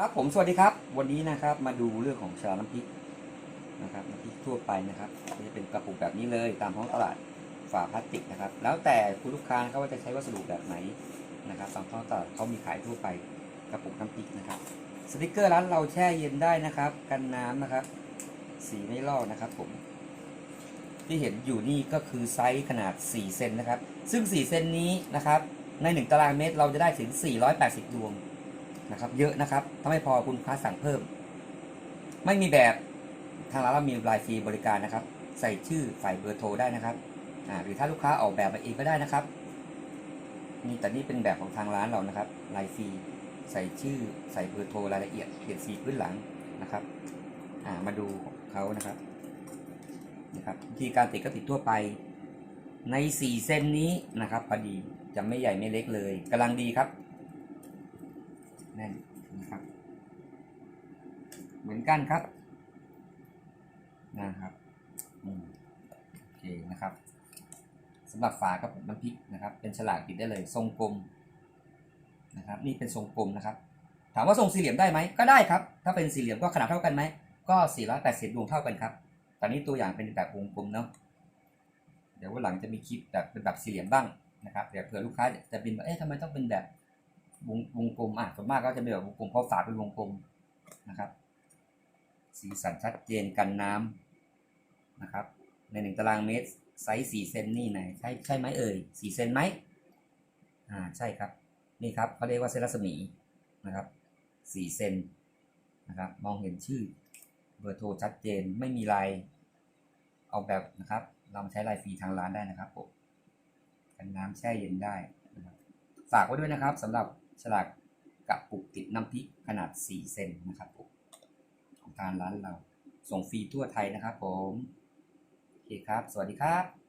ครับผมสวัสดีครับ วันนี้นะครับมาดูเรื่องของชาน้ำพริกนะครับน้ำพริกทั่วไปนะครับจะเป็นกระปุกแบบนี้เลยตามท้องตลาดฝาพลาสติกนะครับ แล้วแต่คุณลูกค้าเขาว่าจะใช้วัสดุแบบไหนนะครับตามท้องตลาดเขามีขายทั่วไปกระปุกน้ำพริกนะครับ สติกเกอร์ร้านเราแช่เย็นได้นะครับ กันน้ำนะครับ สีไม่ลอกนะครับ ผม ที่เห็นอยู่นี่ก็คือไซส์ขนาด 4 เซนนะครับ ซึ่ง 4 เซนนี้นะครับ ใน 1 ตารางเมตรเราจะได้ถึง 480 ดวง นะครับ เยอะนะครับ ถ้าไม่พอคุณค้าสั่งเพิ่ม ไม่มีแบบทางร้านเรามีรายฟรีบริการนะครับ ใส่ชื่อฝ่เบอร์โทรได้นะครับหรือถ้าลูกค้าออกแบบมาเองก็ได้นะครับนี่แต่นี่เป็นแบบของทางร้านเรานะครับลายฟรีใส่ชื่อใส่เบอร์โทรรายละเอียดเปลี่ยนสีพื้นหลังนะครับมาดูของเขานะครับนะครับวิธีการติดก็ติดทั่วไปใน 4 เส้นนี้นะครับพอดีจะไม่ใหญ่ไม่เล็กเลยกำลังดีครับ แน่นนะครับ เหมือนกันครับนะครับโอเคนะครับสำหรับฝากระปุกน้ำพริกนะครับ เป็นฉลากติดได้เลย ทรงกลมนะครับ นี่เป็นทรงกลมนะครับ ถามว่าทรงสี่เหลี่ยมได้ไหมก็ได้ครับ ถ้าเป็นสี่เหลี่ยมก็ขนาดเท่ากันไหมก็480ดวงเท่ากันครับ ตอนนี้ตัวอย่างเป็นแบบวงกลมเนาะเดี๋ยววันหลังจะมีคลิปแบบเป็นแบบสี่เหลี่ยมบ้างนะครับเดี๋ยวเผื่อลูกค้าจะเป็นแบบเอ๊ะทำไมต้องเป็นแบบ วงวงกลมอะส่วนมากก็จะเป็นแบบวงกลมเพราะฝาเป็นวงกลมนะครับ สีสันชัดเจนกันน้ำนะครับ ในหนึ่งตารางเมตรไซส์สี่เซนนี่ไหนใช่ใช่ไหมเอ่ยสี่เซนไหมอ่าใช่ครับ นี่ครับเขาเรียกว่าเส้นรัศมีนะครับสี่เซนนะครับ มองเห็นชื่อเบอร์โทรชัดเจนไม่มีลายออกแบบนะครับ เราใช้ลายฟรีทางร้านได้นะครับผมกันน้ำแช่เย็นได้ฝากไว้ด้วยนะครับสำหรับ ฉลากกับปุกติดน้ำพริกขนาด 4 เซนนะครับผมของทางร้านเราส่งฟรีทั่วไทยนะครับผม โอเคครับ สวัสดีครับ